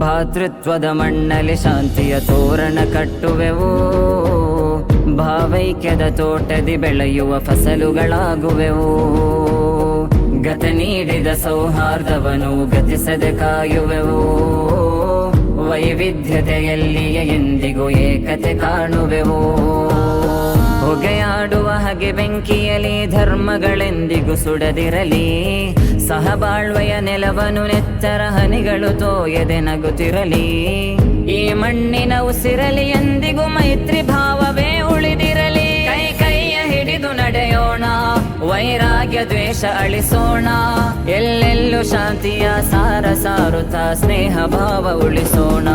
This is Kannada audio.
ಭಾತೃತ್ವದ ಮಣ್ಣಲ್ಲಿ ಶಾಂತಿಯ ತೋರಣ ಕಟ್ಟುವೆವು? ಭಾವೈಕ್ಯದ ತೋಟದಿ ಬೆಳೆಯುವ ಫಸಲುಗಳಾಗುವೆವು? ಗತ ನೀಡಿದ ಸೌಹಾರ್ದವನು ಗತಿಸದೆ ಕಾಯುವೆವು? ವೈವಿಧ್ಯತೆಯಲ್ಲಿಯ ಎಂದಿಗೂ ಏಕತೆ ಕಾಣುವೆವು? ಹೊಗೆಯಾಡುವ ಹಾಗೆ ಬೆಂಕಿಯಲಿ ಧರ್ಮಗಳೆಂದಿಗೂ ಸುಡದಿರಲಿ ಸಹಬಾಳ್ವೆಯ ನೆಲವನು ನೆತ್ತರ ಹನಿಗಳು ತೋಯದೆ ನಗುತ್ತಿರಲಿ. ಈ ಮಣ್ಣಿನ ಉಸಿರಲಿ ಎಂದಿಗೂ ಮೈತ್ರಿ ಭಾವವೇ ಉಳಿದಿರಲಿ. ಕೈ ಕೈಯ ಹಿಡಿದು ನಡೆಯೋಣ, ವೈರಾಗ್ಯ ದ್ವೇಷ ಅಳಿಸೋಣ. ಎಲ್ಲೆಲ್ಲೂ ಶಾಂತಿಯ ಸಾರ ಸಾರುತ್ತಾ ಸ್ನೇಹ ಭಾವ ಉಳಿಸೋಣ.